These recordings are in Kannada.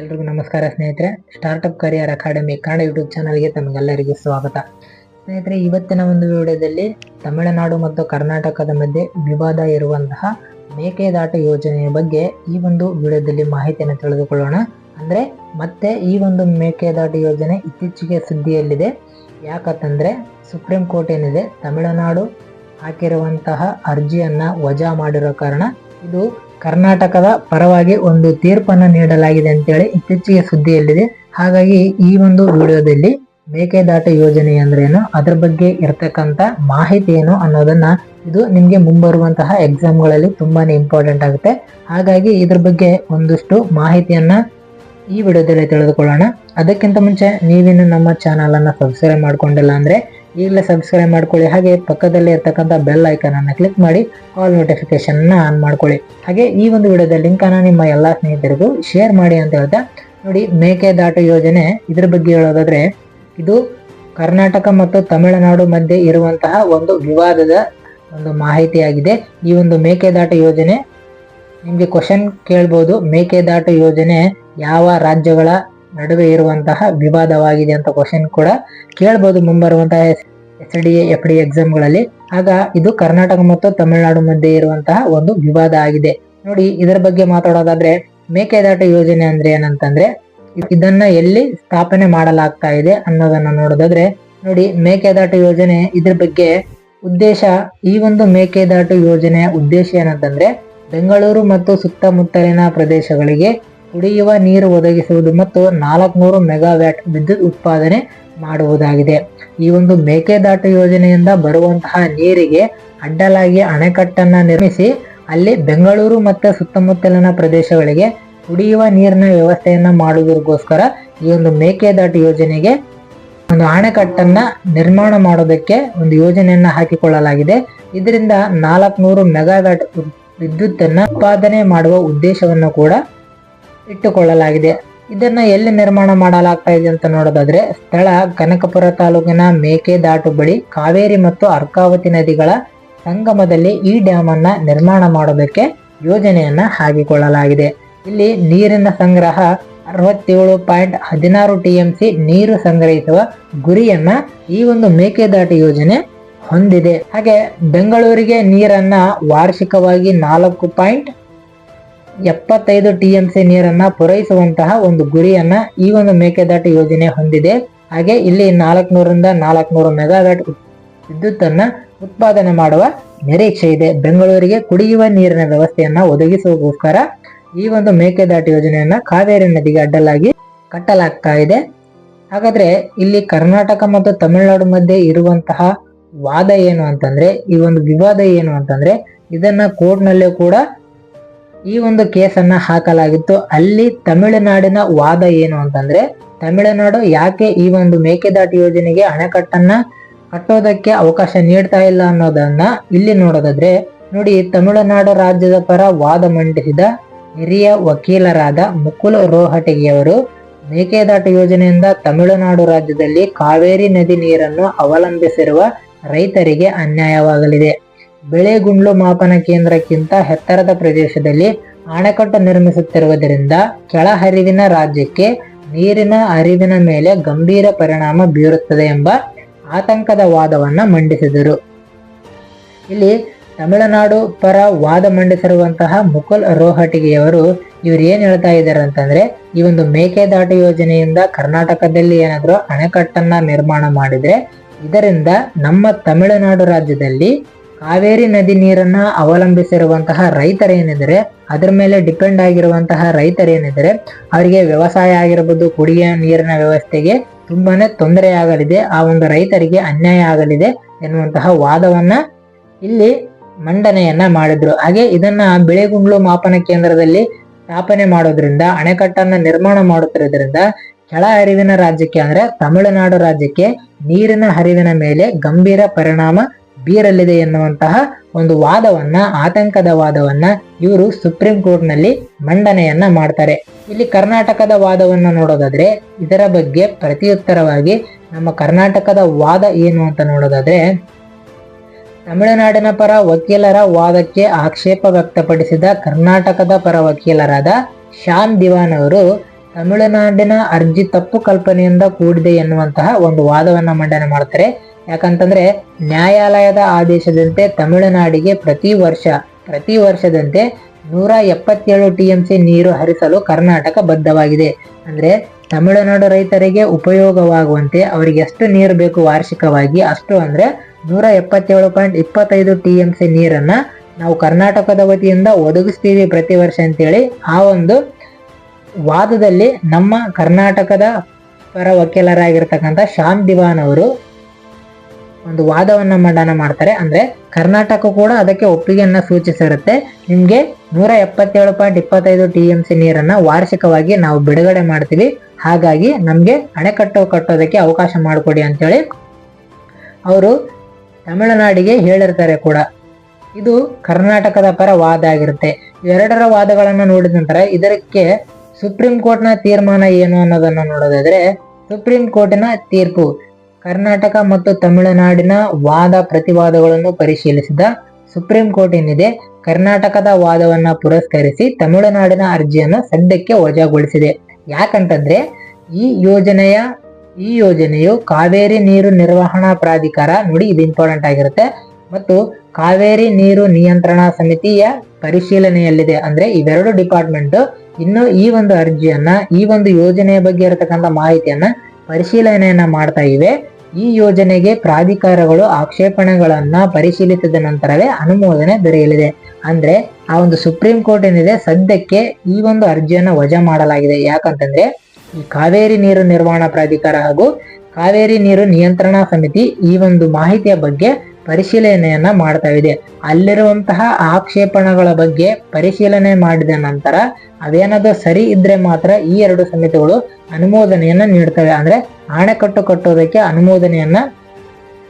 ಎಲ್ರಿಗೂ ನಮಸ್ಕಾರ ಸ್ನೇಹಿತರೆ. Startup career academy Kannada YouTube ಚಾನಲ್ಗೆ ತಮಗೆಲ್ಲರಿಗೂ ಸ್ವಾಗತ. ಸ್ನೇಹಿತರೆ, ಇವತ್ತಿನ ಒಂದು ವಿಡಿಯೋದಲ್ಲಿ ತಮಿಳುನಾಡು ಮತ್ತು ಕರ್ನಾಟಕದ ಮಧ್ಯೆ ವಿವಾದ ಇರುವಂತಹ ಮೇಕೆದಾಟು ಯೋಜನೆಯ ಬಗ್ಗೆ ಈ ಒಂದು ವಿಡಿಯೋದಲ್ಲಿ ಮಾಹಿತಿಯನ್ನು ತಿಳಿದುಕೊಳ್ಳೋಣ. ಅಂದರೆ ಮತ್ತೆ ಈ ಒಂದು ಮೇಕೆದಾಟು ಯೋಜನೆ ಇತ್ತೀಚೆಗೆ ಸುದ್ದಿಯಲ್ಲಿದೆ. ಯಾಕಂತಂದರೆ ಸುಪ್ರೀಂ ಕೋರ್ಟ್ ಏನಿದೆ, ತಮಿಳುನಾಡು ಹಾಕಿರುವಂತಹ ಅರ್ಜಿಯನ್ನು ವಜಾ ಮಾಡಿರೋ ಕಾರಣ ಇದು ಕರ್ನಾಟಕದ ಪರವಾಗಿ ಒಂದು ತೀರ್ಪನ್ನು ನೀಡಲಾಗಿದೆ ಅಂತೇಳಿ ಇತ್ತೀಚೆಗೆ ಸುದ್ದಿಯಲ್ಲಿದೆ. ಹಾಗಾಗಿ ಈ ಒಂದು ವಿಡಿಯೋದಲ್ಲಿ ಮೇಕೆದಾಟ ಯೋಜನೆ ಅಂದ್ರೇನು? ಅದ್ರ ಬಗ್ಗೆ ಇರ್ತಕ್ಕಂಥ ಮಾಹಿತಿ ಏನು ಅನ್ನೋದನ್ನ ಇದು ನಿಮಗೆ ಮುಂಬರುವಂತಹ ಎಕ್ಸಾಮ್ಗಳಲ್ಲಿ ತುಂಬಾ ಇಂಪಾರ್ಟೆಂಟ್ ಆಗುತ್ತೆ. ಹಾಗಾಗಿ ಇದ್ರ ಬಗ್ಗೆ ಒಂದಷ್ಟು ಮಾಹಿತಿಯನ್ನ ಈ ವಿಡಿಯೋದಲ್ಲಿ ತಿಳಿದುಕೊಳ್ಳೋಣ. ಅದಕ್ಕಿಂತ ಮುಂಚೆ ನೀವಿನ್ನು ನಮ್ಮ ಚಾನಲನ್ನು ಸಬ್ಸ್ಕ್ರೈಬ್ ಮಾಡ್ಕೊಂಡಿಲ್ಲ ಅಂದ್ರೆ ಈಗಲೇ ಸಬ್ಸ್ಕ್ರೈಬ್ ಮಾಡ್ಕೊಳ್ಳಿ. ಹಾಗೆ ಪಕ್ಕದಲ್ಲಿ ಇರ್ತಕ್ಕಂಥ ಬೆಲ್ ಐಕನ್ ಅನ್ನು ಕ್ಲಿಕ್ ಮಾಡಿ ಆಲ್ ನೋಟಿಫಿಕೇಶನ್ನ ಆನ್ ಮಾಡ್ಕೊಳ್ಳಿ. ಹಾಗೆ ಈ ಒಂದು ವಿಡಿಯೋದ ಲಿಂಕ್ ಅನ್ನ ನಿಮ್ಮ ಎಲ್ಲ ಸ್ನೇಹಿತರಿಗೂ ಶೇರ್ ಮಾಡಿ ಅಂತ ಹೇಳ್ತಾ, ನೋಡಿ ಮೇಕೆದಾಟು ಯೋಜನೆ ಇದ್ರ ಬಗ್ಗೆ ಹೇಳೋದಾದ್ರೆ, ಇದು ಕರ್ನಾಟಕ ಮತ್ತು ತಮಿಳುನಾಡು ಮಧ್ಯೆ ಇರುವಂತಹ ಒಂದು ವಿವಾದದ ಒಂದು ಮಾಹಿತಿಯಾಗಿದೆ. ಈ ಒಂದು ಮೇಕೆದಾಟು ಯೋಜನೆ, ನಿಮಗೆ ಕ್ವಶನ್ ಕೇಳ್ಬೋದು. ಮೇಕೆದಾಟು ಯೋಜನೆ ಯಾವ ರಾಜ್ಯಗಳ ನಡುವೆ ಇರುವಂತಹ ವಿವಾದವಾಗಿದೆ ಅಂತ ಕ್ವಶನ್ ಕೂಡ ಕೇಳ್ಬೋದು ಮುಂಬರುವಂತಹ ಎಸ್ ಡಿ ಎಫ್ ಡಿ ಎಕ್ಸಾಮ್ಗಳಲ್ಲಿ ಆಗ ಇದು ಕರ್ನಾಟಕ ಮತ್ತು ತಮಿಳುನಾಡು ಮಧ್ಯೆ ಇರುವಂತಹ ಒಂದು ವಿವಾದ ಆಗಿದೆ. ನೋಡಿ, ಇದರ ಬಗ್ಗೆ ಮಾತಾಡೋದಾದ್ರೆ, ಮೇಕೆದಾಟು ಯೋಜನೆ ಅಂದ್ರೆ ಏನಂತಂದ್ರೆ, ಇದನ್ನ ಎಲ್ಲಿ ಸ್ಥಾಪನೆ ಮಾಡಲಾಗ್ತಾ ಇದೆ ಅನ್ನೋದನ್ನ ನೋಡೋದಾದ್ರೆ, ನೋಡಿ, ಮೇಕೆದಾಟು ಯೋಜನೆ ಇದ್ರ ಬಗ್ಗೆ ಉದ್ದೇಶ, ಈ ಒಂದು ಮೇಕೆದಾಟು ಯೋಜನೆಯ ಉದ್ದೇಶ ಏನಂತಂದ್ರೆ, ಬೆಂಗಳೂರು ಮತ್ತು ಸುತ್ತಮುತ್ತಲಿನ ಪ್ರದೇಶಗಳಿಗೆ ಕುಡಿಯುವ ನೀರು ಒದಗಿಸುವುದು ಮತ್ತು ನಾಲ್ಕುನೂರು ಮೆಗಾವ್ಯಾಟ್ ವಿದ್ಯುತ್ ಉತ್ಪಾದನೆ ಮಾಡುವುದಾಗಿದೆ. ಈ ಒಂದು ಮೇಕೆದಾಟು ಯೋಜನೆಯಿಂದ ಬರುವಂತಹ ನೀರಿಗೆ ಅಡ್ಡಲಾಗಿ ಅಣೆಕಟ್ಟನ್ನ ನಿರ್ಮಿಸಿ ಅಲ್ಲಿ ಬೆಂಗಳೂರು ಮತ್ತು ಸುತ್ತಮುತ್ತಲಿನ ಪ್ರದೇಶಗಳಿಗೆ ಕುಡಿಯುವ ನೀರಿನ ವ್ಯವಸ್ಥೆಯನ್ನು ಮಾಡುವುದಕ್ಕೋಸ್ಕರ ಈ ಒಂದು ಮೇಕೆದಾಟು ಯೋಜನೆಗೆ ಒಂದು ಅಣೆಕಟ್ಟನ್ನ ನಿರ್ಮಾಣ ಮಾಡೋದಕ್ಕೆ ಒಂದು ಯೋಜನೆಯನ್ನ ಹಾಕಿಕೊಳ್ಳಲಾಗಿದೆ. ಇದರಿಂದ ನಾಲ್ಕುನೂರು ಮೆಗಾವ್ಯಾಟ್ ವಿದ್ಯುತ್ತನ್ನು ಉತ್ಪಾದನೆ ಮಾಡುವ ಉದ್ದೇಶವನ್ನು ಕೂಡ ಇಟ್ಟುಕೊಳ್ಳಲಾಗಿದೆ. ಇದನ್ನ ಎಲ್ಲಿ ನಿರ್ಮಾಣ ಮಾಡಲಾಗ್ತಾ ಇದೆ ಅಂತ ನೋಡೋದಾದ್ರೆ, ಸ್ಥಳ ಕನಕಪುರ ತಾಲೂಕಿನ ಮೇಕೆದಾಟು ಬಳಿ ಕಾವೇರಿ ಮತ್ತು ಅರ್ಕಾವತಿ ನದಿಗಳ ಸಂಗಮದಲ್ಲಿ ಈ ಡ್ಯಾಮ್ ಅನ್ನ ನಿರ್ಮಾಣ ಮಾಡೋದಕ್ಕೆ ಯೋಜನೆಯನ್ನ ಹಾಕಿಕೊಳ್ಳಲಾಗಿದೆ. ಇಲ್ಲಿ ನೀರಿನ ಸಂಗ್ರಹ ಅರವತ್ತೇಳು ಪಾಯಿಂಟ್ ಹದಿನಾರು ಟಿ ಎಂ ಸಿ ನೀರು ಸಂಗ್ರಹಿಸುವ ಗುರಿಯನ್ನ ಈ ಒಂದು ಮೇಕೆದಾಟು ಯೋಜನೆ ಹೊಂದಿದೆ. ಹಾಗೆ ಬೆಂಗಳೂರಿಗೆ ನೀರನ್ನ ವಾರ್ಷಿಕವಾಗಿ ನಾಲ್ಕು ಪಾಯಿಂಟ್ ಎಪ್ಪತ್ತೈದು ಟಿ ಎಂ ಸಿ ನೀರನ್ನ ಪೂರೈಸುವಂತಹ ಒಂದು ಗುರಿಯನ್ನ ಈ ಒಂದು ಮೇಕೆದಾಟು ಯೋಜನೆ ಹೊಂದಿದೆ. ಹಾಗೆ ಇಲ್ಲಿ ನಾಲ್ಕುನೂರರಿಂದ ನಾಲ್ಕುನೂರು ಮೆಗಾವ್ಯಾಟ್ ವಿದ್ಯುತ್ತನ್ನ ಉತ್ಪಾದನೆ ಮಾಡುವ ನಿರೀಕ್ಷೆ ಇದೆ. ಬೆಂಗಳೂರಿಗೆ ಕುಡಿಯುವ ನೀರಿನ ವ್ಯವಸ್ಥೆಯನ್ನ ಒದಗಿಸುವಗೋಸ್ಕರ ಈ ಒಂದು ಮೇಕೆದಾಟು ಯೋಜನೆಯನ್ನ ಕಾವೇರಿ ನದಿಗೆ ಅಡ್ಡಲಾಗಿ ಕಟ್ಟಲಾಗ್ತಾ ಇದೆ. ಹಾಗಾದ್ರೆ ಇಲ್ಲಿ ಕರ್ನಾಟಕ ಮತ್ತು ತಮಿಳುನಾಡು ಮಧ್ಯೆ ಇರುವಂತಹ ವಾದ ಏನು ಅಂತಂದ್ರೆ, ಈ ಒಂದು ವಿವಾದ ಏನು ಅಂತಂದ್ರೆ, ಇದನ್ನ ಕೋರ್ಟ್ನಲ್ಲೇ ಕೂಡ ಈ ಒಂದು ಕೇಸನ್ನ ಹಾಕಲಾಗಿತ್ತು. ಅಲ್ಲಿ ತಮಿಳುನಾಡಿನ ವಾದ ಏನು ಅಂತಂದ್ರೆ, ತಮಿಳುನಾಡು ಯಾಕೆ ಈ ಒಂದು ಮೇಕೆದಾಟು ಯೋಜನೆಗೆ ಅಣೆಕಟ್ಟನ್ನ ಕಟ್ಟೋದಕ್ಕೆ ಅವಕಾಶ ನೀಡ್ತಾ ಇಲ್ಲ ಅನ್ನೋದನ್ನ ಇಲ್ಲಿ ನೋಡೋದಾದ್ರೆ, ನೋಡಿ ತಮಿಳುನಾಡು ರಾಜ್ಯದ ಪರ ವಾದ ಮಂಡಿಸಿದ ಹಿರಿಯ ವಕೀಲರಾದ ಮುಕುಲ್ ರೋಹಟಗಿಯವರು ಮೇಕೆದಾಟು ಯೋಜನೆಯಿಂದ ತಮಿಳುನಾಡು ರಾಜ್ಯದಲ್ಲಿ ಕಾವೇರಿ ನದಿ ನೀರನ್ನು ಅವಲಂಬಿಸಿರುವ ರೈತರಿಗೆ ಅನ್ಯಾಯವಾಗಲಿದೆ. ಬೆಳೆಗುಂಡ್ಲು ಮಾಪನ ಕೇಂದ್ರಕ್ಕಿಂತ ಎತ್ತರದ ಪ್ರದೇಶದಲ್ಲಿ ಅಣೆಕಟ್ಟು ನಿರ್ಮಿಸುತ್ತಿರುವುದರಿಂದ ಕೆಳಹರಿವಿನ ರಾಜ್ಯಕ್ಕೆ ನೀರಿನ ಹರಿವಿನ ಮೇಲೆ ಗಂಭೀರ ಪರಿಣಾಮ ಬೀರುತ್ತದೆ ಎಂಬ ಆತಂಕದ ವಾದವನ್ನ ಮಂಡಿಸಿದರು. ಇಲ್ಲಿ ತಮಿಳುನಾಡು ಪರ ವಾದ ಮಂಡಿಸಿರುವಂತಹ ಮುಕುಲ್ ರೋಹಟಿಗೆಯವರು ಇವ್ರು ಏನು ಹೇಳ್ತಾ ಇದ್ದಾರೆ ಅಂತಂದ್ರೆ, ಈ ಒಂದು ಮೇಕೆದಾಟು ಯೋಜನೆಯಿಂದ ಕರ್ನಾಟಕದಲ್ಲಿ ಏನಾದರೂ ಅಣೆಕಟ್ಟನ್ನ ನಿರ್ಮಾಣ ಮಾಡಿದ್ರೆ, ಇದರಿಂದ ನಮ್ಮ ತಮಿಳುನಾಡು ರಾಜ್ಯದಲ್ಲಿ ಕಾವೇರಿ ನದಿ ನೀರನ್ನ ಅವಲಂಬಿಸಿರುವಂತಹ ರೈತರೇನಿದ್ದಾರೆ ಅದರ ಮೇಲೆ ಡಿಪೆಂಡ್ ಆಗಿರುವಂತಹ ರೈತರೇನಿದ್ದಾರೆ ಅವರಿಗೆ ವ್ಯವಸಾಯ ಆಗಿರಬಹುದು ಕುಡಿಯ ನೀರಿನ ವ್ಯವಸ್ಥೆಗೆ ತುಂಬಾನೇ ತೊಂದರೆ ಆಗಲಿದೆ, ಆ ಒಂದು ರೈತರಿಗೆ ಅನ್ಯಾಯ ಆಗಲಿದೆ ಎನ್ನುವಂತಹ ವಾದವನ್ನ ಇಲ್ಲಿ ಮಂಡನೆಯನ್ನ ಮಾಡಿದ್ರು. ಹಾಗೆ ಇದನ್ನ ಬಿಳೆಗುಂಡ್ಲು ಮಾಪನ ಕೇಂದ್ರದಲ್ಲಿ ಸ್ಥಾಪನೆ ಮಾಡೋದ್ರಿಂದ, ಅಣೆಕಟ್ಟನ್ನ ನಿರ್ಮಾಣ ಮಾಡುತ್ತಿರೋದ್ರಿಂದ ಕೆಳ ಹರಿವಿನ ರಾಜ್ಯಕ್ಕೆ ಅಂದ್ರೆ, ತಮಿಳುನಾಡು ರಾಜ್ಯಕ್ಕೆ ನೀರಿನ ಹರಿವಿನ ಮೇಲೆ ಗಂಭೀರ ಪರಿಣಾಮ ಬೀರಲಿದೆ ಎನ್ನುವಂತಹ ಒಂದು ವಾದವನ್ನ, ಆತಂಕದ ವಾದವನ್ನ ಇವರು ಸುಪ್ರೀಂ ಕೋರ್ಟ್ನಲ್ಲಿ ಮಂಡನೆಯನ್ನ ಮಾಡ್ತಾರೆ. ಇಲ್ಲಿ ಕರ್ನಾಟಕದ ವಾದವನ್ನ ನೋಡೋದಾದ್ರೆ, ಇದರ ಬಗ್ಗೆ ಪ್ರತಿಯುತ್ತರವಾಗಿ ನಮ್ಮ ಕರ್ನಾಟಕದ ವಾದ ಏನು ಅಂತ ನೋಡೋದಾದ್ರೆ, ತಮಿಳುನಾಡಿನ ಪರ ವಕೀಲರ ವಾದಕ್ಕೆ ಆಕ್ಷೇಪ ವ್ಯಕ್ತಪಡಿಸಿದ ಕರ್ನಾಟಕದ ಪರ ವಕೀಲರಾದ ಶ್ಯಾಮ್ ದಿವಾನ್ ಅವರು ತಮಿಳುನಾಡಿನ ಅರ್ಜಿ ತಪ್ಪು ಕಲ್ಪನೆಯಿಂದ ಕೂಡಿದೆ ಎನ್ನುವಂತಹ ಒಂದು ವಾದವನ್ನ ಮಂಡನೆ ಮಾಡ್ತಾರೆ. ಯಾಕಂತಂದ್ರೆ ನ್ಯಾಯಾಲಯದ ಆದೇಶದಂತೆ ತಮಿಳುನಾಡಿಗೆ ಪ್ರತಿ ವರ್ಷ, ಪ್ರತಿ ವರ್ಷದಂತೆ ನೂರ ಎಪ್ಪತ್ತೇಳು ಟಿಎಂಸಿ ನೀರು ಹರಿಸಲು ಕರ್ನಾಟಕ ಬದ್ಧವಾಗಿದೆ. ಅಂದ್ರೆ ತಮಿಳುನಾಡು ರೈತರಿಗೆ ಉಪಯೋಗವಾಗುವಂತೆ ಅವರಿಗೆ ಎಷ್ಟು ನೀರು ಬೇಕು ವಾರ್ಷಿಕವಾಗಿ, ಅಷ್ಟು ಅಂದ್ರೆ ನೂರ ಎಪ್ಪತ್ತೇಳು ಪಾಯಿಂಟ್ ಇಪ್ಪತ್ತೈದು ಟಿ ಎಂ ಸಿ ನೀರನ್ನ ನಾವು ಕರ್ನಾಟಕದ ವತಿಯಿಂದ ಒದಗಿಸ್ತೀವಿ ಪ್ರತಿ ವರ್ಷ ಅಂತೇಳಿ ಆ ಒಂದು ವಾದದಲ್ಲಿ ನಮ್ಮ ಕರ್ನಾಟಕದ ಪರ ವಕೀಲರಾಗಿರ್ತಕ್ಕಂಥ ಶ್ಯಾಮ್ ದಿವಾನ್ ಅವರು ಒಂದು ವಾದವನ್ನ ಮಂಡನ ಮಾಡ್ತಾರೆ. ಅಂದ್ರೆ ಕರ್ನಾಟಕ ಕೂಡ ಅದಕ್ಕೆ ಒಪ್ಪಿಗೆಯನ್ನ ಸೂಚಿಸಿರುತ್ತೆ. ನಿಮ್ಗೆ ನೂರ ಎಪ್ಪತ್ತೇಳು ಪಾಯಿಂಟ್ ಇಪ್ಪತ್ತೈದು ಟಿ ಎಂ ಸಿ ನೀರನ್ನ ವಾರ್ಷಿಕವಾಗಿ ನಾವು ಬಿಡುಗಡೆ ಮಾಡ್ತೀವಿ. ಹಾಗಾಗಿ ನಮ್ಗೆ ಅಣೆಕಟ್ಟು ಕಟ್ಟೋದಕ್ಕೆ ಅವಕಾಶ ಮಾಡಿಕೊಡಿ ಅಂತೇಳಿ ಅವರು ತಮಿಳುನಾಡಿಗೆ ಹೇಳಿರ್ತಾರೆ ಕೂಡ. ಇದು ಕರ್ನಾಟಕದ ಪರ ವಾದ ಆಗಿರುತ್ತೆ. ಇವೆರಡರ ವಾದಗಳನ್ನು ನೋಡಿದ ನಂತರ ಇದಕ್ಕೆ ಸುಪ್ರೀಂ ಕೋರ್ಟ್ನ ತೀರ್ಮಾನ ಏನು ಅನ್ನೋದನ್ನ ನೋಡೋದಾದ್ರೆ ಸುಪ್ರೀಂ ಕೋರ್ಟಿನ ತೀರ್ಪು. ಕರ್ನಾಟಕ ಮತ್ತು ತಮಿಳುನಾಡಿನ ವಾದ ಪ್ರತಿವಾದಗಳನ್ನು ಪರಿಶೀಲಿಸಿದ ಸುಪ್ರೀಂ ಕೋರ್ಟ್ ಏನಿದೆ, ಕರ್ನಾಟಕದ ವಾದವನ್ನ ಪುರಸ್ಕರಿಸಿ ತಮಿಳುನಾಡಿನ ಅರ್ಜಿಯನ್ನು ಸದ್ಯಕ್ಕೆ ವಜಾಗೊಳಿಸಿದೆ. ಯಾಕಂತಂದ್ರೆ, ಈ ಯೋಜನೆಯ, ಈ ಯೋಜನೆಯು ಕಾವೇರಿ ನೀರು ನಿರ್ವಹಣಾ ಪ್ರಾಧಿಕಾರ ನೋಡಿ ಇದು ಇಂಪಾರ್ಟೆಂಟ್ ಆಗಿರುತ್ತೆ. ಮತ್ತು ಕಾವೇರಿ ನೀರು ನಿಯಂತ್ರಣ ಸಮಿತಿಯ ಪರಿಶೀಲನೆಯಲ್ಲಿದೆ. ಅಂದ್ರೆ ಇವೆರಡು ಡಿಪಾರ್ಟ್ಮೆಂಟ್, ಇನ್ನು ಈ ಒಂದು ಅರ್ಜಿಯನ್ನ, ಈ ಒಂದು ಯೋಜನೆಯ ಬಗ್ಗೆ ಇರತಕ್ಕಂಥ ಮಾಹಿತಿಯನ್ನ ಪರಿಶೀಲನೆಯನ್ನ ಮಾಡ್ತಾ ಇವೆ. ಈ ಯೋಜನೆಗೆ ಪ್ರಾಧಿಕಾರಗಳು ಆಕ್ಷೇಪಣೆಗಳನ್ನ ಪರಿಶೀಲಿಸಿದ ನಂತರವೇ ಅನುಮೋದನೆ ದೊರೆಯಲಿದೆ. ಅಂದ್ರೆ ಆ ಒಂದು ಸುಪ್ರೀಂ ಕೋರ್ಟ್ ಏನಿದೆ, ಸದ್ಯಕ್ಕೆ ಈ ಒಂದು ಅರ್ಜಿಯನ್ನ ವಜಾ ಮಾಡಲಾಗಿದೆ. ಯಾಕಂತಂದ್ರೆ ಈ ಕಾವೇರಿ ನೀರು ನಿರ್ವಹಣಾ ಪ್ರಾಧಿಕಾರ ಹಾಗೂ ಕಾವೇರಿ ನೀರು ನಿಯಂತ್ರಣ ಸಮಿತಿ ಈ ಒಂದು ಮಾಹಿತಿಯ ಬಗ್ಗೆ ಪರಿಶೀಲನೆಯನ್ನ ಮಾಡ್ತಾ ಇದೆ. ಅಲ್ಲಿರುವಂತಹ ಆಕ್ಷೇಪಣೆಗಳ ಬಗ್ಗೆ ಪರಿಶೀಲನೆ ಮಾಡಿದ ನಂತರ ಅವೇನಾದ್ರೂ ಸರಿ ಇದ್ರೆ ಮಾತ್ರ ಈ ಎರಡು ಸಮಿತಿಗಳು ಅನುಮೋದನೆಯನ್ನ ನೀಡ್ತವೆ. ಅಂದ್ರೆ ಅಣೆಕಟ್ಟು ಕಟ್ಟೋದಕ್ಕೆ ಅನುಮೋದನೆಯನ್ನ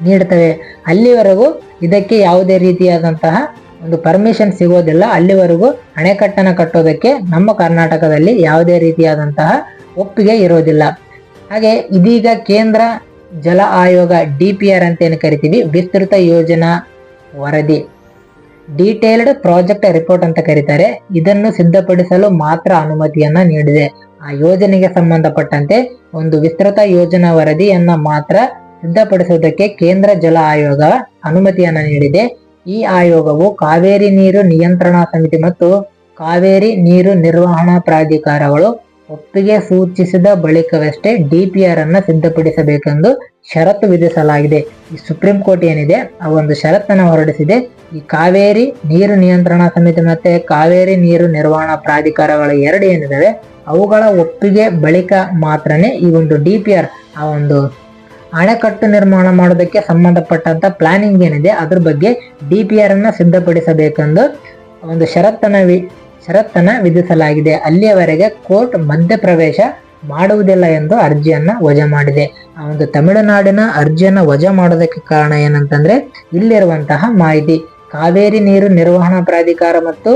ನೀಡ್ತವೆ. ಅಲ್ಲಿವರೆಗೂ ಇದಕ್ಕೆ ಯಾವುದೇ ರೀತಿಯಾದಂತಹ ಒಂದು ಪರ್ಮಿಷನ್ ಸಿಗೋದಿಲ್ಲ. ಅಲ್ಲಿವರೆಗೂ ಅಣೆಕಟ್ಟನ್ನು ಕಟ್ಟೋದಕ್ಕೆ ನಮ್ಮ ಕರ್ನಾಟಕದಲ್ಲಿ ಯಾವುದೇ ರೀತಿಯಾದಂತಹ ಒಪ್ಪಿಗೆ ಇರೋದಿಲ್ಲ. ಹಾಗೆ ಇದೀಗ ಕೇಂದ್ರ ಜಲ ಆಯೋಗ ಡಿ ಪಿ ಆರ್ ಅಂತ ಏನು ಕರಿತೀವಿ? ವಿಸ್ತೃತ ಯೋಜನಾ ವರದಿ. ಡೀಟೇಲ್ಡ್ ಪ್ರಾಜೆಕ್ಟ್ ರಿಪೋರ್ಟ್ ಅಂತ ಕರೀತಾರೆ. ಇದನ್ನು ಸಿದ್ಧಪಡಿಸಲು ಮಾತ್ರ ಅನುಮತಿಯನ್ನ ನೀಡಿದೆ. ಆ ಯೋಜನೆಗೆ ಸಂಬಂಧಪಟ್ಟಂತೆ ಒಂದು ವಿಸ್ತೃತ ಯೋಜನಾ ವರದಿಯನ್ನ ಮಾತ್ರ ಸಿದ್ಧಪಡಿಸುವುದಕ್ಕೆ ಕೇಂದ್ರ ಜಲ ಆಯೋಗ ಅನುಮತಿಯನ್ನ ನೀಡಿದೆ. ಈ ಆಯೋಗವು ಕಾವೇರಿ ನೀರು ನಿಯಂತ್ರಣಾ ಸಮಿತಿ ಮತ್ತು ಕಾವೇರಿ ನೀರು ನಿರ್ವಹಣಾ ಪ್ರಾಧಿಕಾರಗಳು ಒಪ್ಪಿಗೆ ಸೂಚಿಸಿದ ಬಳಿಕವಷ್ಟೇ ಡಿಪಿಆರ್ ಅನ್ನ ಸಿದ್ಧಪಡಿಸಬೇಕೆಂದು ಷರತ್ತು ವಿಧಿಸಲಾಗಿದೆ. ಈ ಸುಪ್ರೀಂ ಕೋರ್ಟ್ ಏನಿದೆ? ಆ ಒಂದು ಷರತ್ತನ್ನು ಹೊರಡಿಸಿದೆ. ಈ ಕಾವೇರಿ ನೀರು ನಿಯಂತ್ರಣ ಸಮಿತಿ ಮತ್ತೆ ಕಾವೇರಿ ನೀರು ನಿರ್ವಹಣಾ ಪ್ರಾಧಿಕಾರಗಳ ಎರಡು ಏನಿದ್ದಾವೆ ಅವುಗಳ ಒಪ್ಪಿಗೆ ಬಳಿಕ ಮಾತ್ರನೇ ಈ ಒಂದು ಡಿಪಿಆರ್ ಆ ಒಂದು ಅಣೆಕಟ್ಟು ನಿರ್ಮಾಣ ಮಾಡೋದಕ್ಕೆ ಸಂಬಂಧಪಟ್ಟಂತ ಪ್ಲಾನಿಂಗ್ ಏನಿದೆ? ಅದ್ರ ಬಗ್ಗೆ ಡಿಪಿಆರ್ ಅನ್ನ ಸಿದ್ಧಪಡಿಸಬೇಕೆಂದು ಒಂದು ಷರತ್ತನ್ನ ಷರತ್ತನ್ನ ವಿಧಿಸಲಾಗಿದೆ. ಅಲ್ಲಿಯವರೆಗೆ ಕೋರ್ಟ್ ಮಧ್ಯಪ್ರವೇಶ ಮಾಡುವುದಿಲ್ಲ ಎಂದು ಅರ್ಜಿಯನ್ನ ವಜಾ ಮಾಡಿದೆ. ಆ ಒಂದು ತಮಿಳುನಾಡಿನ ಅರ್ಜಿಯನ್ನ ವಜಾ ಮಾಡೋದಕ್ಕೆ ಕಾರಣ ಏನಂತಂದ್ರೆ, ಇಲ್ಲಿರುವಂತಹ ಮಾಹಿತಿ. ಕಾವೇರಿ ನೀರು ನಿರ್ವಹಣಾ ಪ್ರಾಧಿಕಾರ ಮತ್ತು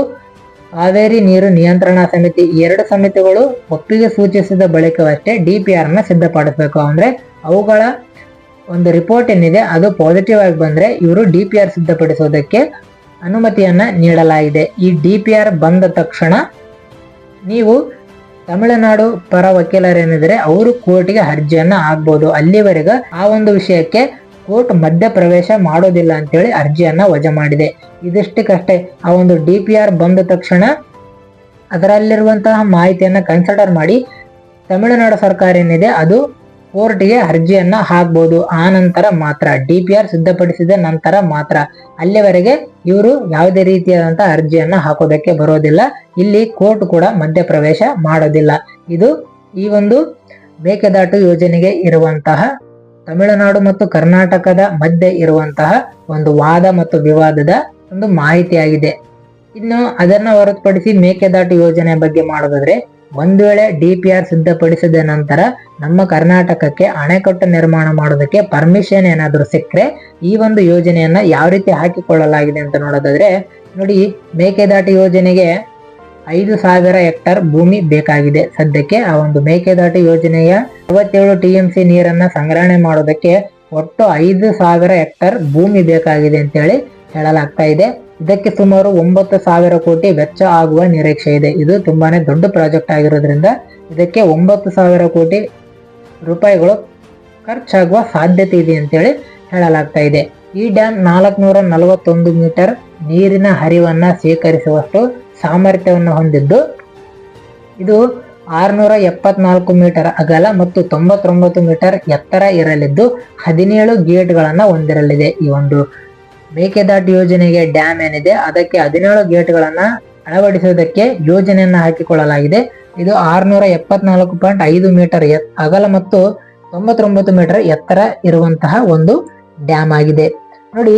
ಕಾವೇರಿ ನೀರು ನಿಯಂತ್ರಣ ಸಮಿತಿ ಎರಡು ಸಮಿತಿಗಳು ಒಪ್ಪಿಗೆ ಸೂಚಿಸಿದ ಬಳಿಕವಷ್ಟೇ ಡಿ ಪಿ ಆರ್ನ ಸಿದ್ಧಪಡಿಸಬೇಕು. ಅಂದ್ರೆ ಅವುಗಳ ಒಂದು ರಿಪೋರ್ಟ್ ಏನಿದೆ, ಅದು ಪಾಸಿಟಿವ್ ಆಗಿ ಬಂದ್ರೆ ಇವರು ಡಿ ಪಿ ಆರ್ ಸಿದ್ಧಪಡಿಸೋದಕ್ಕೆ ಅನುಮತಿಯನ್ನ ನೀಡಲಾಗಿದೆ. ಈ ಡಿ ಪಿ ಆರ್ ಬಂದ ತಕ್ಷಣ ನೀವು ತಮಿಳುನಾಡು ಪರ ವಕೀಲರೇನಿದ್ರೆ ಅವರು ಕೋರ್ಟ್ಗೆ ಅರ್ಜಿಯನ್ನ ಹಾಕ್ಬೋದು. ಅಲ್ಲಿವರೆಗೆ ಆ ಒಂದು ವಿಷಯಕ್ಕೆ ಕೋರ್ಟ್ ಮಧ್ಯ ಪ್ರವೇಶ ಮಾಡೋದಿಲ್ಲ ಅಂತೇಳಿ ಅರ್ಜಿಯನ್ನ ವಜಾ ಮಾಡಿದೆ. ಇದಿಷ್ಟಕ್ಕಷ್ಟೇ ಆ ಒಂದು ಡಿ ಪಿ ಆರ್ ಬಂದ ತಕ್ಷಣ ಅದರಲ್ಲಿರುವಂತಹ ಮಾಹಿತಿಯನ್ನು ಕನ್ಸಿಡರ್ ಮಾಡಿ ತಮಿಳುನಾಡು ಸರ್ಕಾರ ಏನಿದೆ ಅದು ಕೋರ್ಟ್ಗೆ ಅರ್ಜಿಯನ್ನ ಹಾಕ್ಬೋದು. ಆ ನಂತರ ಮಾತ್ರ ಡಿ ಪಿ ಆರ್ ಸಿದ್ಧಪಡಿಸಿದ ನಂತರ ಮಾತ್ರ ಅಲ್ಲಿವರೆಗೆ ಇವರು ಯಾವುದೇ ರೀತಿಯಾದಂತಹ ಅರ್ಜಿಯನ್ನ ಹಾಕೋದಕ್ಕೆ ಬರೋದಿಲ್ಲ. ಇಲ್ಲಿ ಕೋರ್ಟ್ ಕೂಡ ಮಧ್ಯಪ್ರವೇಶ ಮಾಡೋದಿಲ್ಲ. ಇದು ಈ ಒಂದು ಮೇಕೆದಾಟು ಯೋಜನೆಗೆ ಇರುವಂತಹ ತಮಿಳುನಾಡು ಮತ್ತು ಕರ್ನಾಟಕದ ಮಧ್ಯೆ ಇರುವಂತಹ ಒಂದು ವಾದ ಮತ್ತು ವಿವಾದದ ಒಂದು ಮಾಹಿತಿಯಾಗಿದೆ. ಇನ್ನು ಅದನ್ನ ಹೊರತುಪಡಿಸಿ ಮೇಕೆದಾಟು ಯೋಜನೆ ಬಗ್ಗೆ ಮಾಡೋದಾದ್ರೆ ಒಂದು ವೇಳೆ ಡಿ ಪಿ ಆರ್ ಸಿದ್ಧಪಡಿಸಿದ ನಂತರ ನಮ್ಮ ಕರ್ನಾಟಕಕ್ಕೆ ಅಣೆಕಟ್ಟು ನಿರ್ಮಾಣ ಮಾಡೋದಕ್ಕೆ ಪರ್ಮಿಷನ್ ಏನಾದರೂ ಸಿಕ್ಕರೆ ಈ ಒಂದು ಯೋಜನೆಯನ್ನು ಯಾವ ರೀತಿ ಹಾಕಿಕೊಳ್ಳಲಾಗಿದೆ ಅಂತ ನೋಡೋದಾದ್ರೆ, ನೋಡಿ, ಮೇಕೆದಾಟು ಯೋಜನೆಗೆ ಐದು ಸಾವಿರ ಹೆಕ್ಟರ್ ಭೂಮಿ ಬೇಕಾಗಿದೆ. ಸದ್ಯಕ್ಕೆ ಆ ಒಂದು ಮೇಕೆದಾಟು ಯೋಜನೆಯ ಅರವತ್ತೇಳು ಟಿ ಎಂ ಸಿ ನೀರನ್ನು ಸಂಗ್ರಹಣೆ ಮಾಡೋದಕ್ಕೆ ಒಟ್ಟು ಐದು ಸಾವಿರ ಹೆಕ್ಟರ್ ಭೂಮಿ ಬೇಕಾಗಿದೆ ಅಂತೇಳಿ ಹೇಳಲಾಗ್ತಾ ಇದೆ. ಇದಕ್ಕೆ ಸುಮಾರು ಒಂಬತ್ತು ಸಾವಿರ ಕೋಟಿ ವೆಚ್ಚ ಆಗುವ ನಿರೀಕ್ಷೆ ಇದೆ. ಇದು ತುಂಬಾನೇ ದೊಡ್ಡ ಪ್ರಾಜೆಕ್ಟ್ ಆಗಿರೋದ್ರಿಂದ ಇದಕ್ಕೆ ಒಂಬತ್ತು ಸಾವಿರ ಕೋಟಿ ರೂಪಾಯಿಗಳು ಖರ್ಚಾಗುವ ಸಾಧ್ಯತೆ ಇದೆ ಅಂತೇಳಿ ಹೇಳಲಾಗ್ತಾ ಇದೆ. ಈ ಡ್ಯಾಮ್ ನಾಲ್ಕುನೂರ ನಲವತ್ತೊಂದು ಮೀಟರ್ ನೀರಿನ ಹರಿವನ್ನ ಸ್ವೀಕರಿಸುವಷ್ಟು ಸಾಮರ್ಥ್ಯವನ್ನು ಹೊಂದಿದ್ದು, ಇದು ಆರುನೂರ ಎಪ್ಪತ್ನಾಲ್ಕು ಮೀಟರ್ ಅಗಲ ಮತ್ತು ತೊಂಬತ್ತೊಂಬತ್ತು ಮೀಟರ್ ಎತ್ತರ ಇರಲಿದ್ದು, ಹದಿನೇಳು ಗೇಟ್ಗಳನ್ನು ಹೊಂದಿರಲಿದೆ ಈ ಒಂದು ಮೇಕೆದಾಟು ಯೋಜನೆಗೆ ಡ್ಯಾಮ್ ಏನಿದೆ, ಅದಕ್ಕೆ ಹದಿನೇಳು ಗೇಟ್ಗಳನ್ನ ಅಳವಡಿಸುವುದಕ್ಕೆ ಯೋಜನೆಯನ್ನು ಹಾಕಿಕೊಳ್ಳಲಾಗಿದೆ. ಇದು ಆರುನೂರ ಎಪ್ಪತ್ನಾಲ್ಕು ಪಾಯಿಂಟ್ ಐದು ಮೀಟರ್ ಅಗಲ ಮತ್ತು ತೊಂಬತ್ತೊಂಬತ್ತು ಮೀಟರ್ ಎತ್ತರ ಇರುವಂತಹ ಒಂದು ಡ್ಯಾಮ್ ಆಗಿದೆ. ನೋಡಿ,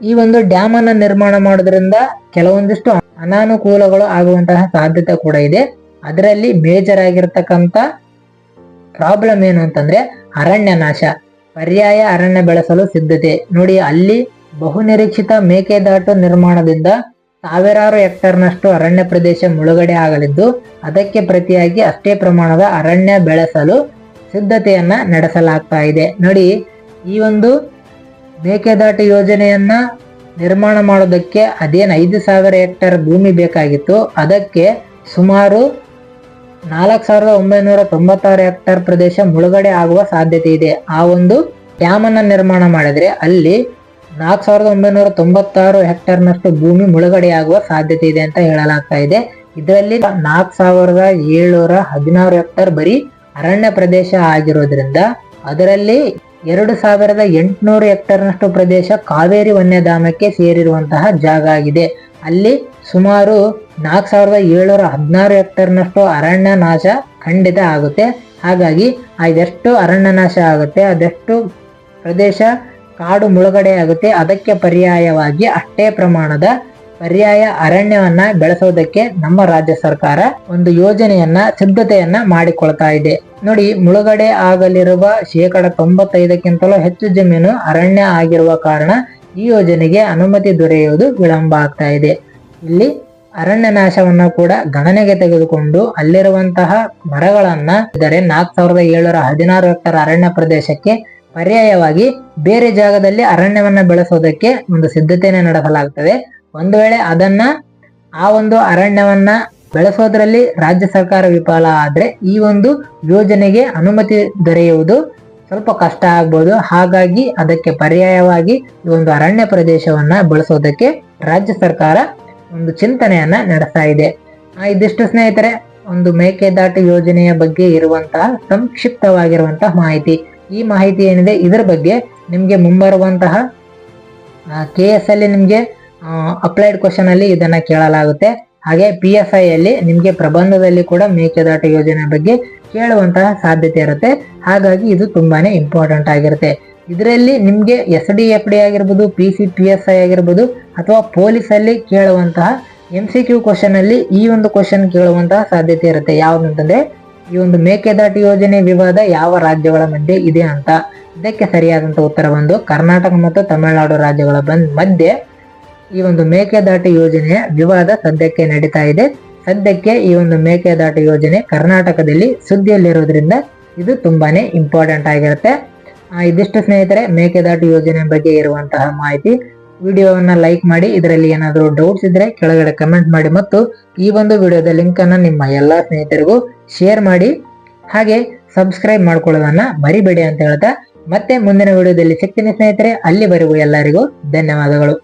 ಈ ಒಂದು ಡ್ಯಾಮ್ ಅನ್ನ ನಿರ್ಮಾಣ ಮಾಡೋದ್ರಿಂದ ಕೆಲವೊಂದಿಷ್ಟು ಅನಾನುಕೂಲಗಳು ಆಗುವಂತಹ ಸಾಧ್ಯತೆ ಕೂಡ ಇದೆ. ಅದರಲ್ಲಿ ಮೇಜರ್ ಪ್ರಾಬ್ಲಮ್ ಏನು ಅಂತಂದ್ರೆ ಅರಣ್ಯ ನಾಶ ಪರ್ಯಾಯ ಅರಣ್ಯ ಬೆಳೆಸಲು ಸಿದ್ಧತೆ. ನೋಡಿ, ಅಲ್ಲಿ ಬಹುನಿರೀಕ್ಷಿತ ಮೇಕೆದಾಟು ನಿರ್ಮಾಣದಿಂದ ಸಾವಿರಾರು ಹೆಕ್ಟರ್ನಷ್ಟು ಅರಣ್ಯ ಪ್ರದೇಶ ಮುಳುಗಡೆ ಆಗಲಿದ್ದು, ಅದಕ್ಕೆ ಪ್ರತಿಯಾಗಿ ಅಷ್ಟೇ ಪ್ರಮಾಣದ ಅರಣ್ಯ ಬೆಳೆಸಲು ಸಿದ್ಧತೆಯನ್ನ ನಡೆಸಲಾಗ್ತಾ ಇದೆ. ನೋಡಿ, ಈ ಒಂದು ಮೇಕೆದಾಟು ಯೋಜನೆಯನ್ನ ನಿರ್ಮಾಣ ಮಾಡೋದಕ್ಕೆ ಅದೇನು ಐದು ಸಾವಿರ ಹೆಕ್ಟರ್ ಭೂಮಿ ಬೇಕಾಗಿತ್ತು. ಅದಕ್ಕೆ ಸುಮಾರು ನಾಲ್ಕು ಸಾವಿರದ ಒಂಬೈನೂರ ತೊಂಬತ್ತಾರು ಹೆಕ್ಟರ್ ಪ್ರದೇಶ ಮುಳುಗಡೆ ಆಗುವ ಸಾಧ್ಯತೆ ಇದೆ. ಆ ಒಂದು ಡ್ಯಾಮನ್ನು ನಿರ್ಮಾಣ ಮಾಡಿದ್ರೆ ಅಲ್ಲಿ ನಾಲ್ಕು ಸಾವಿರದ ಒಂಬೈನೂರ ತೊಂಬತ್ತಾರು ಹೆಕ್ಟೇರ್ನಷ್ಟು ಭೂಮಿ ಮುಳುಗಡೆಯಾಗುವ ಸಾಧ್ಯತೆ ಇದೆ ಅಂತ ಹೇಳಲಾಗ್ತಾ ಇದೆ. ಇದರಲ್ಲಿ ನಾಲ್ಕು ಸಾವಿರದ ಏಳ್ನೂರ ಹದಿನಾರು ಹೆಕ್ಟೇರ್ ಬರೀ ಅರಣ್ಯ ಪ್ರದೇಶ ಆಗಿರೋದ್ರಿಂದ ಅದರಲ್ಲಿ ಎರಡು ಸಾವಿರದ ಎಂಟುನೂರು ಹೆಕ್ಟೇರ್ನಷ್ಟು ಪ್ರದೇಶ ಕಾವೇರಿ ವನ್ಯಧಾಮಕ್ಕೆ ಸೇರಿರುವಂತಹ ಜಾಗ ಆಗಿದೆ. ಅಲ್ಲಿ ಸುಮಾರು ನಾಲ್ಕು ಸಾವಿರದ ಏಳ್ನೂರ ಹದಿನಾರು ಹೆಕ್ಟೇರ್ನಷ್ಟು ಅರಣ್ಯ ನಾಶ ಖಂಡಿತ ಆಗುತ್ತೆ. ಹಾಗಾಗಿ ಅದೆಷ್ಟು ಅರಣ್ಯ ನಾಶ ಆಗುತ್ತೆ, ಅದೆಷ್ಟು ಪ್ರದೇಶ ಕಾಡು ಮುಳುಗಡೆ ಆಗುತ್ತೆ. ಅದಕ್ಕೆ ಪರ್ಯಾಯವಾಗಿ ಅಷ್ಟೇ ಪ್ರಮಾಣದ ಪರ್ಯಾಯ ಅರಣ್ಯವನ್ನ ಬೆಳೆಸೋದಕ್ಕೆ ನಮ್ಮ ರಾಜ್ಯ ಸರ್ಕಾರ ಒಂದು ಯೋಜನೆಯನ್ನ, ಸಿದ್ಧತೆಯನ್ನ ಮಾಡಿಕೊಳ್ತಾ ಇದೆ. ನೋಡಿ, ಮುಳುಗಡೆ ಆಗಲಿರುವ ಶೇಕಡ ತೊಂಬತ್ತೈದಕ್ಕಿಂತಲೂ ಹೆಚ್ಚು ಜಮೀನು ಅರಣ್ಯ ಆಗಿರುವ ಕಾರಣ ಈ ಯೋಜನೆಗೆ ಅನುಮತಿ ದೊರೆಯುವುದು ವಿಳಂಬ ಆಗ್ತಾ ಇದೆ. ಇಲ್ಲಿ ಅರಣ್ಯ ನಾಶವನ್ನ ಕೂಡ ಗಣನೆಗೆ ತೆಗೆದುಕೊಂಡು ಅಲ್ಲಿರುವಂತಹ ಮರಗಳನ್ನ ಇದರೆ ನಾಲ್ಕು ಸಾವಿರದ ಏಳುನೂರ ಹದಿನಾರು ಹೆಕ್ಟರ್ ಅರಣ್ಯ ಪ್ರದೇಶಕ್ಕೆ ಪರ್ಯಾಯವಾಗಿ ಬೇರೆ ಜಾಗದಲ್ಲಿ ಅರಣ್ಯವನ್ನ ಬೆಳೆಸೋದಕ್ಕೆ ಒಂದು ಸಿದ್ಧತೆಯನ್ನು ನಡೆಸಲಾಗ್ತದೆ. ಒಂದು ವೇಳೆ ಅದನ್ನ ಆ ಒಂದು ಅರಣ್ಯವನ್ನ ಬೆಳೆಸೋದ್ರಲ್ಲಿ ರಾಜ್ಯ ಸರ್ಕಾರ ವಿಫಲ ಆದ್ರೆ ಈ ಒಂದು ಯೋಜನೆಗೆ ಅನುಮತಿ ದೊರೆಯುವುದು ಸ್ವಲ್ಪ ಕಷ್ಟ ಆಗ್ಬೋದು. ಹಾಗಾಗಿ ಅದಕ್ಕೆ ಪರ್ಯಾಯವಾಗಿ ಈ ಒಂದು ಅರಣ್ಯ ಪ್ರದೇಶವನ್ನ ಬಳಸೋದಕ್ಕೆ ರಾಜ್ಯ ಸರ್ಕಾರ ಒಂದು ಚಿಂತನೆಯನ್ನ ನಡೆಸ್ತಾ ಇದೆ. ಇದಿಷ್ಟು ಸ್ನೇಹಿತರೆ, ಒಂದು ಮೇಕೆದಾಟು ಯೋಜನೆಯ ಬಗ್ಗೆ ಇರುವಂತಹ ಸಂಕ್ಷಿಪ್ತವಾಗಿರುವಂತಹ ಮಾಹಿತಿ. ಈ ಮಾಹಿತಿ ಏನಿದೆ ಇದರ ಬಗ್ಗೆ ನಿಮಗೆ ಮುಂಬರುವಂತಹ ಕೆ ಎಸ್ ಅಲ್ಲಿ ನಿಮಗೆ ಅಪ್ಲೈಡ್ ಕ್ವಶನ್ ಅಲ್ಲಿ ಇದನ್ನ ಕೇಳಲಾಗುತ್ತೆ. ಹಾಗೆ ಪಿ ಎಸ್ ಐ ಅಲ್ಲಿ ನಿಮಗೆ ಪ್ರಬಂಧದಲ್ಲಿ ಕೂಡ ಮೇಕೆದಾಟ ಯೋಜನೆ ಬಗ್ಗೆ ಕೇಳುವಂತಹ ಸಾಧ್ಯತೆ ಇರುತ್ತೆ. ಹಾಗಾಗಿ ಇದು ತುಂಬಾನೇ ಇಂಪಾರ್ಟೆಂಟ್ ಆಗಿರುತ್ತೆ. ಇದರಲ್ಲಿ ನಿಮಗೆ ಎಸ್ ಡಿ ಎಫ್ ಡಿ ಆಗಿರ್ಬೋದು P C P S I ಆಗಿರ್ಬೋದು, ಅಥವಾ ಪೊಲೀಸ್ ಅಲ್ಲಿ ಕೇಳುವಂತಹ ಎಂ ಸಿ ಕ್ಯೂ ಕ್ವಶನ್ ಅಲ್ಲಿ ಈ ಒಂದು ಕ್ವಶನ್ ಕೇಳುವಂತಹ ಸಾಧ್ಯತೆ ಇರುತ್ತೆ. ಯಾವ್ದಂತಂದ್ರೆ ಈ ಒಂದು ಮೇಕೆದಾಟು ಯೋಜನೆ ವಿವಾದ ಯಾವ ರಾಜ್ಯಗಳ ಮಧ್ಯೆ ಇದೆ ಅಂತ ಇದಕ್ಕೆ ಸರಿಯಾದಂತ ಉತ್ತರ ಬಂದು ಕರ್ನಾಟಕ ಮತ್ತು ತಮಿಳುನಾಡು ರಾಜ್ಯಗಳ ಬಂದ್ ಮಧ್ಯೆ ಈ ಒಂದು ಮೇಕೆದಾಟು ಯೋಜನೆಯ ವಿವಾದ ಸದ್ಯಕ್ಕೆ ನಡೀತಾ ಇದೆ. ಸದ್ಯಕ್ಕೆ ಈ ಒಂದು ಮೇಕೆದಾಟು ಯೋಜನೆ ಕರ್ನಾಟಕದಲ್ಲಿ ಸುದ್ದಿಯಲ್ಲಿರೋದ್ರಿಂದ ಇದು ತುಂಬಾನೇ ಇಂಪಾರ್ಟೆಂಟ್ ಆಗಿರುತ್ತೆ. ಇದಿಷ್ಟು ಸ್ನೇಹಿತರೆ, ಮೇಕೆದಾಟು ಯೋಜನೆ ಬಗ್ಗೆ ಇರುವಂತಹ ಮಾಹಿತಿ ವಿಡಿಯೋವನ್ನ ಲೈಕ್ ಮಾಡಿ, ಇದರಲ್ಲಿ ಏನಾದರೂ ಡೌಟ್ಸ್ ಇದ್ರೆ ಕೆಳಗಡೆ ಕಮೆಂಟ್ ಮಾಡಿ ಮತ್ತು ಈ ಒಂದು ವಿಡಿಯೋದ ಲಿಂಕ್ ಅನ್ನು ನಿಮ್ಮ ಎಲ್ಲಾ ಸ್ನೇಹಿತರಿಗೂ ಶೇರ್ ಮಾಡಿ. ಹಾಗೆ ಸಬ್ಸ್ಕ್ರೈಬ್ ಮಾಡ್ಕೊಳ್ಳೋದನ್ನ ಮರಿಬೇಡಿ ಅಂತ ಹೇಳ್ತಾ ಮತ್ತೆ ಮುಂದಿನ ವಿಡಿಯೋದಲ್ಲಿ ಸಿಗ್ತೀನಿ ಸ್ನೇಹಿತರೆ, ಅಲ್ಲಿವರೆಗೂ ಎಲ್ಲರಿಗೂ ಧನ್ಯವಾದಗಳು.